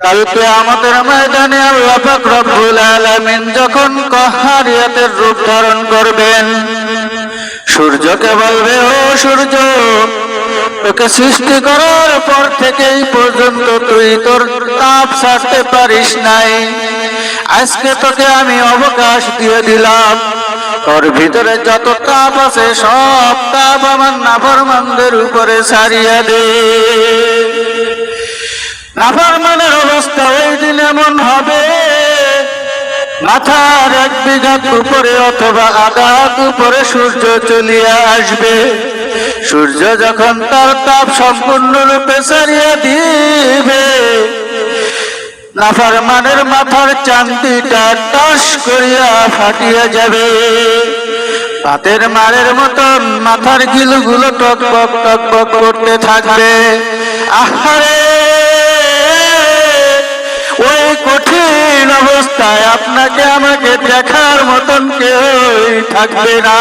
কালকে আমাদের ময়দানে আল্লাহ পাক রব্বুল আলামিন যখন কহারিয়াতের রূপ ধারণ করবেন সূর্যকে বলবে, ও সূর্য, তোকে সৃষ্টি করার পর থেকে পর্যন্ত তুই তোর তাপ ছাড়তে পারিস নাই। আজকে তোকে আমি অবকাশ দিয়ে দিলাম। তোর ভিতরে যত তাপ আছে সব তাপ আমার নাফরমানদের উপরে সারিয়ে দে। নাফরমানের অবস্থা ওই দিন এমন হবে। মাথার এক বিঘাত উপরে অথবা আঘাত উপরে সূর্য চলিয়া আসবে। সূর্য যখন তার তাপ সম্পূর্ণরূপে সারিয়ে দিবে নাফারমানের মাথার চান্দিটা টস করিয়া ফাটিয়া যাবে। পাতের মারের মতন মাথার গিলুগুলো টক টক বক করতে থাকবে। আহারে দেখার মতন কেউ থাকবে না।